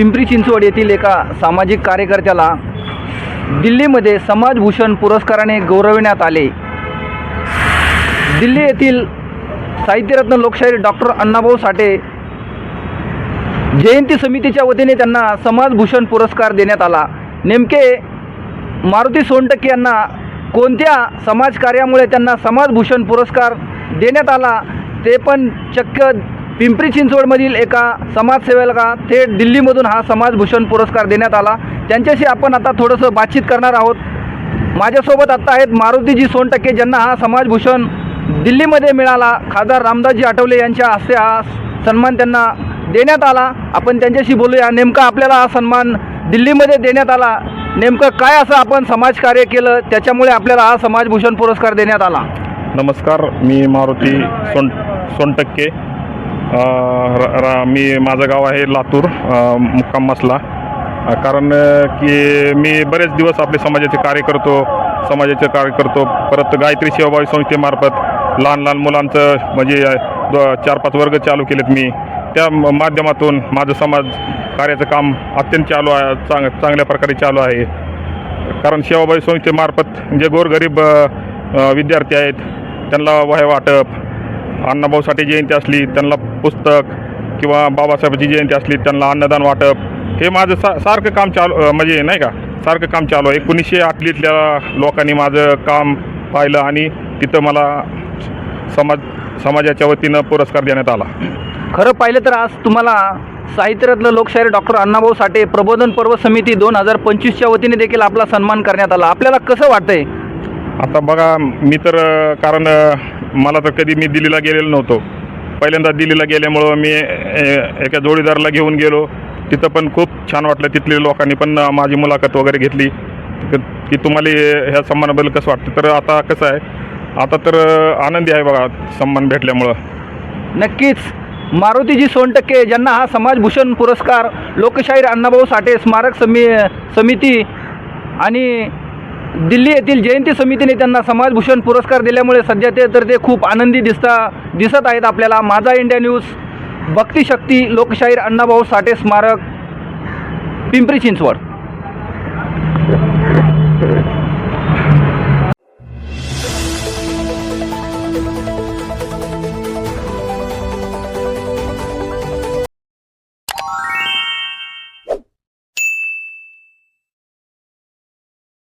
पिंपरी चिंचवड येथील एका सामाजिक कार्यकर्त्याला दिल्लीमध्ये समाजभूषण पुरस्काराने गौरविण्यात आले. दिल्ली येथील साहित्यरत्न लोकशाहीर डॉक्टर अण्णाभाऊ साठे जयंती समितीच्या वतीने त्यांना समाजभूषण पुरस्कार देण्यात आला. नेमके मारुती सोनटक्के यांना कोणत्या समाजकार्यामुळे त्यांना समाजभूषण पुरस्कार देण्यात आला ते पण चक्क पिंपरी चिंचवडमधील एका समाजसेवेला थेट दिल्लीमधून हा समाजभूषण पुरस्कार देण्यात आला. त्यांच्याशी आपण आता थोडंसं बातचीत करणार आहोत. माझ्यासोबत आत्ता आहेत मारुतीजी सोनटक्के ज्यांना हा समाजभूषण दिल्लीमध्ये मिळाला. खासदार रामदासजी आठवले यांच्या हस्ते हा सन्मान त्यांना देण्यात आला. आपण त्यांच्याशी बोलूया. नेमका आपल्याला हा सन्मान दिल्लीमध्ये देण्यात आला. नेमकं काय असं आपण समाजकार्य केलं? त्याच्यामुळे आपल्याला हा समाजभूषण पुरस्कार देण्यात आला. नमस्कार मी मारुती सोन सोनटक्के. र- मी माझं गाव आहे लातूर मुक्काम मसला. कारण की मी बरेच दिवस आपले समाजाचे कार्य करतो समाजाचे कार्य करतो. परत गायत्री सेवाभावी संस्थेमार्फत लहान लहान मुलांचं म्हणजे द- चार पाच वर्ग चालू केलेत मी. त्या म- माध्यमातून माझं समाज कार्याचं काम अत्यंत चालू आहे चांग चांगल्या प्रकारे चालू आहे. कारण सेवाभावी संस्थेमार्फत जे गोरगरीब विद्यार्थी आहेत त्यांना वय वाटप अण्णाभाऊ साठे जयंती असली त्यांना पुस्तक किंवा बाबासाहेबाची जयंती असली त्यांना अन्नदान वाटप हे माझं सा सारखं काम चालू म्हणजे नाही का सारखं काम चालू आहे. एकोणीसशे आठलीतल्या लोकांनी माझं काम पाहिलं आणि तिथं मला समाज समाजाच्या वतीनं पुरस्कार देण्यात आला. खरं पाहिलं तर आज तुम्हाला साहित्यरत्न लोकशाहीर डॉक्टर अण्णाभाऊ साठे प्रबोधन पर्व समिती दोन हजार पंचवीसच्या वतीने देखील आपला सन्मान करण्यात आला. आपल्याला कसं वाटतंय? आता बघा मी तर कारण मला तर कधी मी दिल्लीला गेलेलो नव्हतो. पहिल्यांदा दिल्लीला गेल्यामुळं मी एका जोडीदाराला घेऊन गेलो. तिथं पण खूप छान वाटलं तिथल्या लोकांनी पण माझी मुलाखत वगैरे घेतली. की तुम्हाला ह्या सन्मानाबद्दल कसं वाटतं? तर आता कसं आहे? आता तर आनंदी आहे बघा सन्मान भेटल्यामुळं. नक्कीच. मारुतीजी सोनटक्के ज्यांना हा समाजभूषण पुरस्कार लोकशाहीर अण्णाभाऊ साठे स्मारक समि समिती आणि दिल्ली येथील जयंती समितीने त्यांना समाजभूषण पुरस्कार दिल्यामुळे सध्या ते तर ते खूप आनंदी दिसता दिसत आहेत आपल्याला. माझा इंडिया न्यूज भक्तिशक्ती लोकशाहीर अण्णाभाऊ साठे स्मारक पिंपरी चिंचवड.